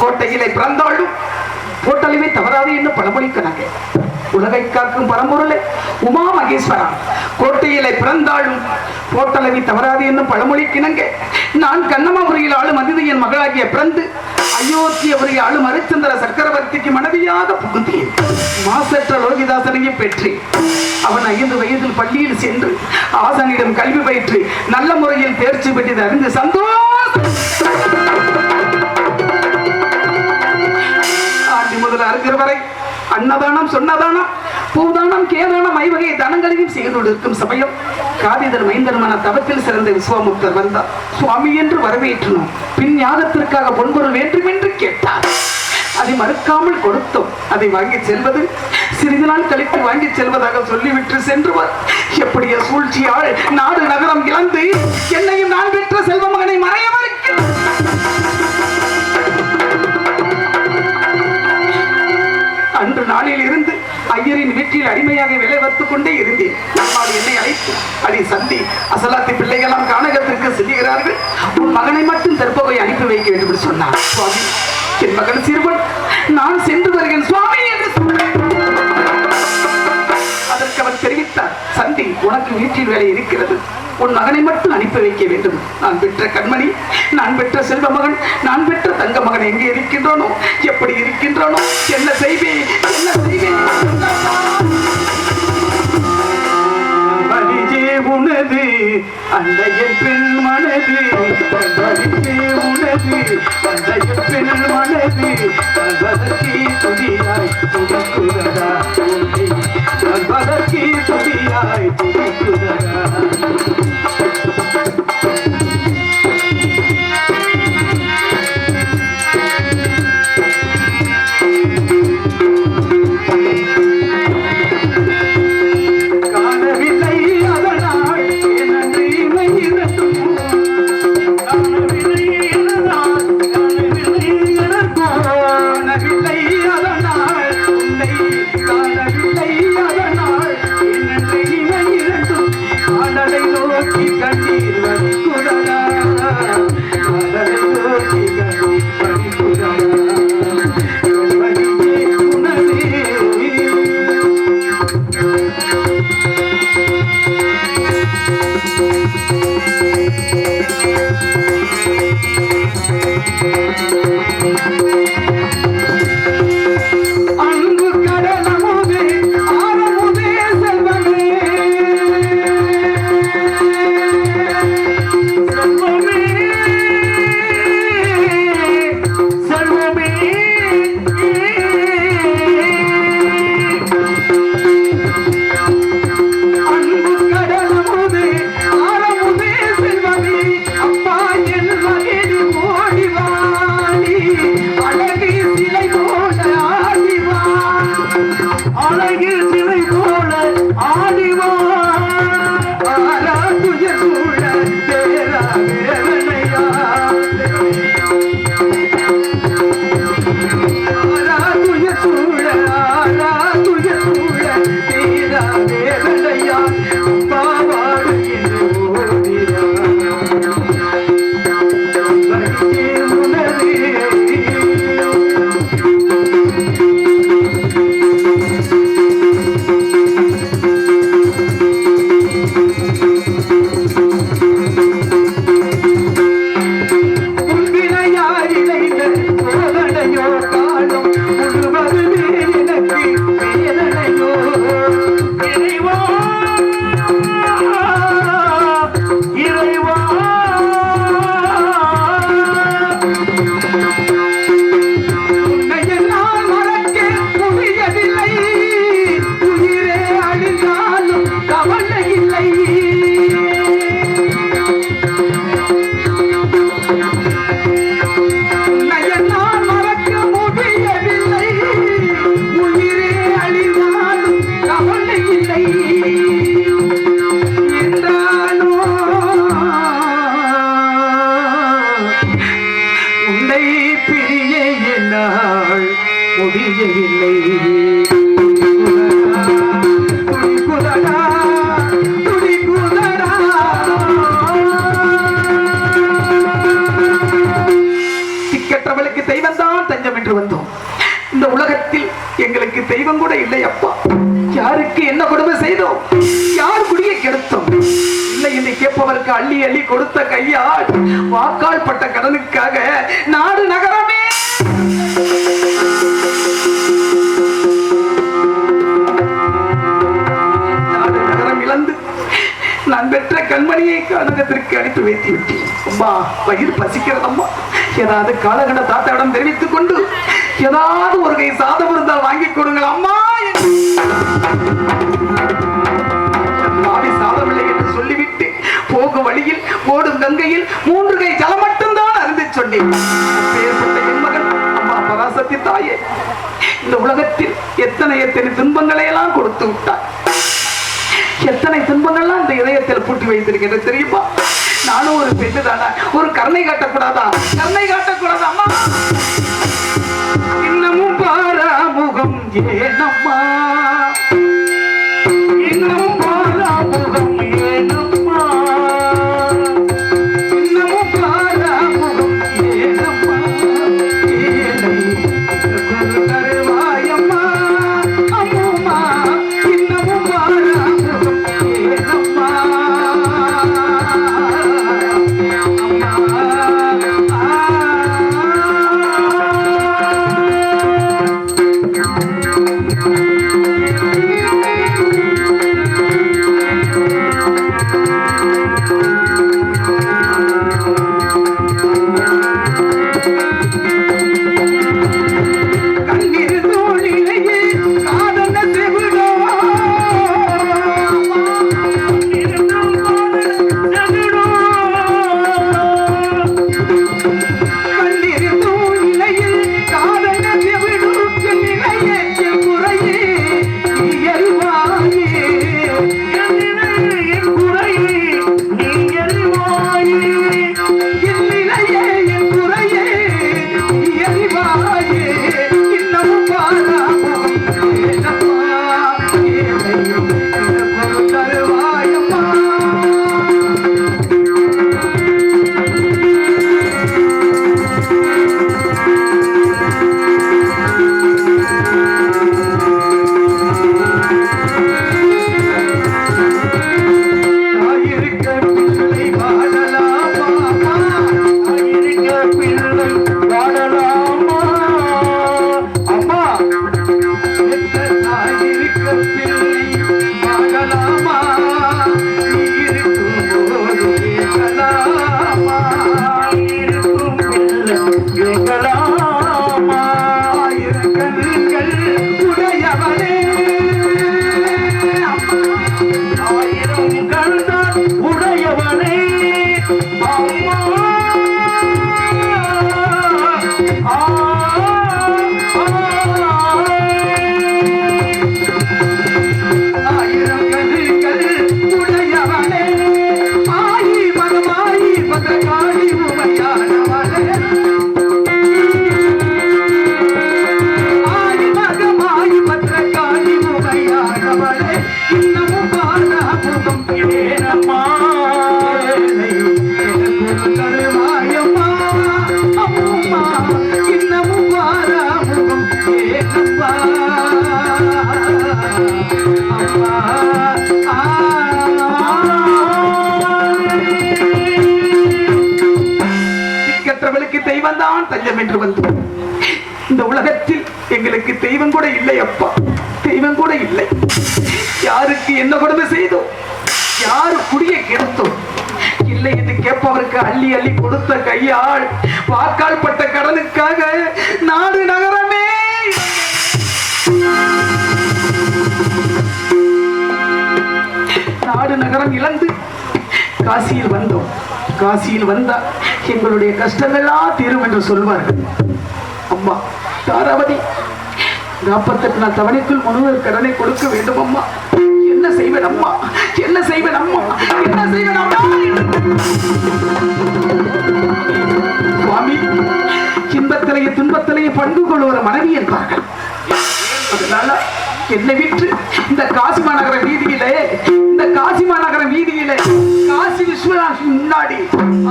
கோட்டையிலே பிறந்தாலும் போட்டாலுமே தவறாது என்ன பழமொழி கணக்கு உலகை காக்கும் பரம்பொருளை உமா மகேஸ்வரா. கோட்டையிலே பிறந்தாலும் போட்டளவி தவறாது என்னும் பழமொழி கிணங்க நான் கண்ணமாபுரியில் ஆளும் அதிதியின் மகளாகிய பிறந்து அயோத்தியபுரியில் ஆளும் ஹரிச்சந்திர சக்கரவர்த்திக்கு மனதியாக புகுந்தேன். மாசற்ற லோகிதாசனையும் பெற்று அவன் ஐந்து வயதில் பள்ளியில் சென்று ஆசனிடம் கல்வி பயிற்று நல்ல முறையில் தேர்ச்சி பெற்றது அறிந்து சந்தோஷம். ஆண்டி முதல் அறிஞர் வரை அன்னதானம் சொன்னதானம் பூதானம் கேதானம் ஐவகை தானங்களையும் செய்து கொண்டிருக்கும் சமயம். காதிதர் மைந்தனமான தவத்தில் சிறந்த விஸ்வாமுக்தர் வந்தார். சுவாமி என்று வரவேற்றினோம் பின் யாகத்திற்காக பொன்பொருள் வேண்டும் என்று கேட்டார். அதை மறுக்காமல் கொடுத்தோம். அதை வாங்கி செல்வது சிறிது நாள் கழித்து வாங்கி செல்வதாக சொல்லிவிட்டு சென்றுவார். எப்படிய சூழ்ச்சியால் நாடு நகரம் இழந்து என்னையும் நான் பெற்ற செல்வ மகனை மறையவர் அன்று நாளில் இருந்து ஐயரின் வீட்டில் அடிமையாக வேலை வைத்துக் கொண்டே இருந்தேன். நம்மால் என்னை அழைத்து அடி சந்தி அசலாத்தி பிள்ளைகளாம் கானகத்திற்கு செல்கிறார்கள். உன் மகனை மட்டும் தற்போதை அனுப்பி வைக்க வேண்டும் என்று சொன்னார் சுவாமி என் மகன் சிறுவன் நான் சென்று உனக்கு வீட்டில் வேலை இருக்கிறது. உன் மகனை மட்டும் அனுப்பி வைக்க வேண்டும். நான் பெற்ற கண்மணி நான் பெற்ற செல்வ மகன் நான் பெற்ற தங்க மகன் எங்கே இருக்கின்றானோ எப்படி இருக்கின்றானோ என்ன செய்வேன் என்ன செய்வேன்? உனது அண்டைய பெண் மனது வலியே உனது அண்டைய பெண் மனது வதக்கி துடியாய் যায় உலகத்தில் எங்களுக்கு தெய்வம் கூட இல்லை அப்பா யாருக்கு என்ன கொடுமை செய்தோம்? யார் குடியை கெடுத்தோம்? இல்லை என்று கேட்பவருக்கு அள்ளி அள்ளி கொடுத்த கையால் வாக்கால் பட்ட கடனுக்காக நாடு நகரமே. நாடு நகரம் இழந்து நான் பெற்ற கண்மணியை கனகத்திற்கு அனுப்பி வைத்து விட்டேன் அம்மா வயிறு பசிக்கிறதம்மா. ஏதாவது காலகண்ட தாத்தாவிடம் தெரிவித்துக் கொண்டு ஏதாவது ஒரு கை சாதம் இருந்தால் வாங்கி கொடுங்கள் அம்மா என்று. மாவி சாதமில்லை என்று சொல்லிவிட்டு போகும் வழியில் ஓடும் கங்கையில் மூன்று கை ஜலம் மட்டும்தான் அறிந்து சொன்னேன். என் மகன் அம்மா பராசக்தி தாயே இந்த உலகத்தில் எத்தனை எத்தனை துன்பங்களை எல்லாம் கொடுத்து விட்டார் எத்தனை துன்பங்கள்லாம் இந்த இதயத்தில் பூட்டி வைத்திருக்கிறது தெரியுமா? நானும் ஒரு பெண்ணு தானே ஒரு கருணை காட்டக்கூடாதா? கருணை காட்டக்கூடாதா அம்மா? இன்னமும் பாராமுகம் ஏனம்மா? அம்மா என்று வந்தோம் இந்த உலகத்தில் எங்களுக்கு தெய்வம் கூட இல்லை அப்பா. தெய்வம் கூட இல்லை. யாருக்கு என்ன கொடுமை செய்தோம்? யாரு குடிய கெடுத்தோம்? இல்லை என்று கேட்பவருக்கு அள்ளி அள்ளி கொடுத்த கையால் வாக்கால் பட்ட கடனுக்காக நாடு நகரமே நாடு நகரம் இழந்து காசியில் வந்தோம். காசியில் வந்தா எங்களுடைய கஷ்டமெல்லாம் தீரும் என்று சொல்வார்கள் அம்மா தாராவதி நாற்பத்தெட்டு நாள் தவணைக்குள் முழுவதும் கடனை கொடுக்க வேண்டும் அம்மா. என்ன செய்வேன் அம்மா? என்ன செய்வேன் அம்மா? என்ன செய்வேன் அம்மா? சுவாமி இன்பத்திலேயே துன்பத்திலேயே பண்பு கொள்ளுகிற மனைவி என்பார்கள் அதனால என்னை விற்று இந்த காசி மாநகர வீதியிலே இந்த காசி மாநகர வீதியிலே காசி விஸ்வநாத் முன்னாடி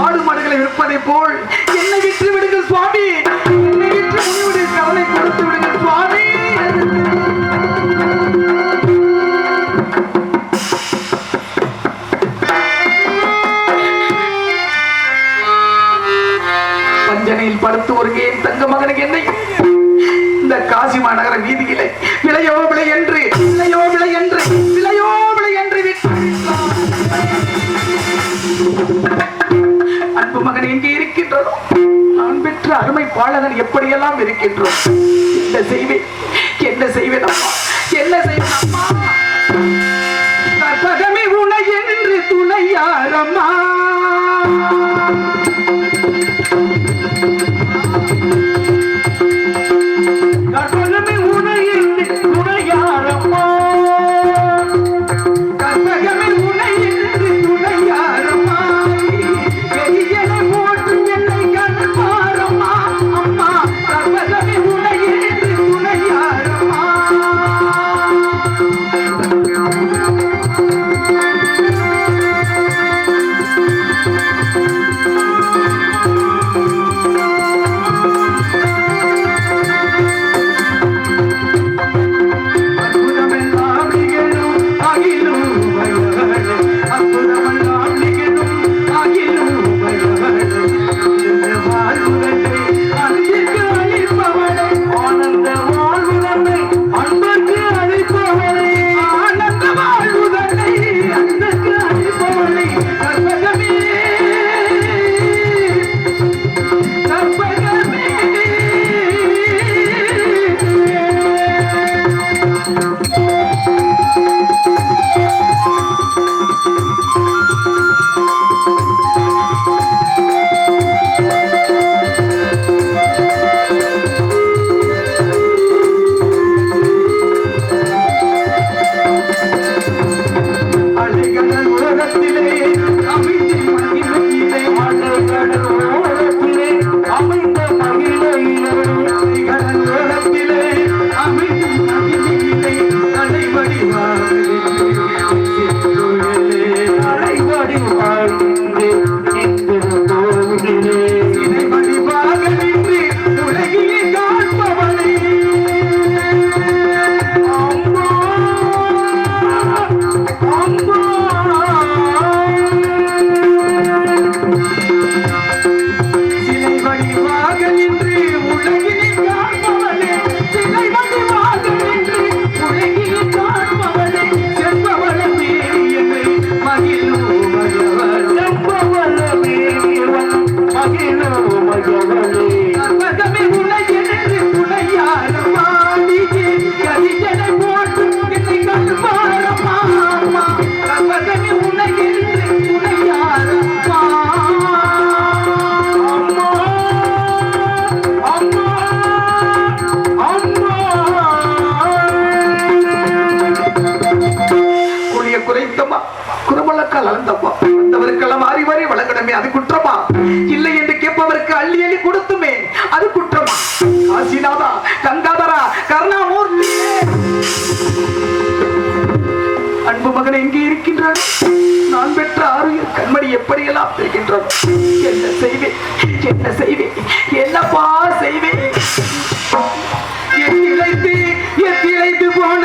ஆடு மாடுகளை விற்பதை போல் என்னை விற்று விடுங்கள் சுவாமி. என்னை விற்று முடிவுடைய கடனை கொடுத்து விடுங்கள் சுவாமி. Let's see மகன் எங்கே இருக்கின்றான் நான் பெற்ற ஆறுயிர் கண்மணி எப்படியெல்லாம் பெறுகின்றான் என்ன செய்வேன்? என்ன செய்வேன்? என்னப்பா செய்வேன்? என் இழைத்து என் இழைத்து போன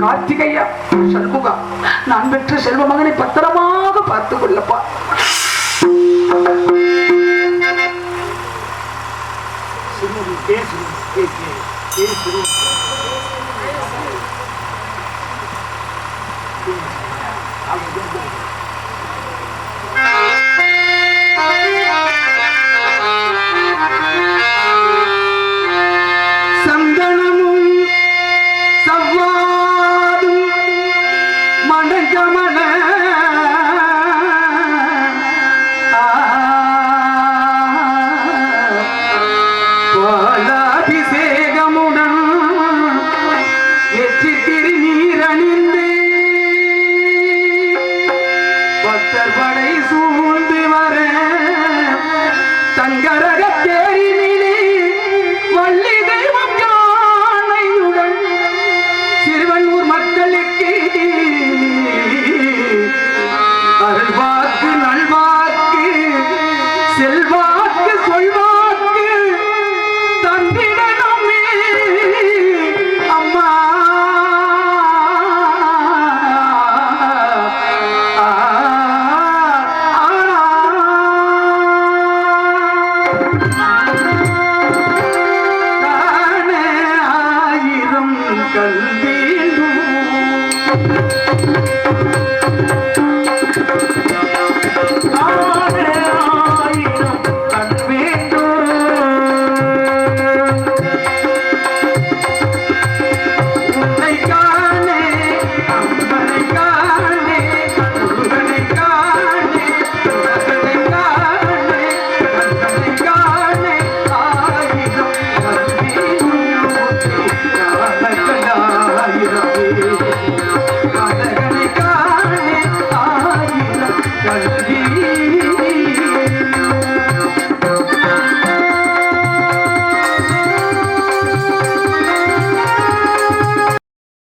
கார்த்திகையா சண்முகா நான் பெற்ற செல்வ மகனை பத்திரமாக பார்த்துக் கொள்ளப்பா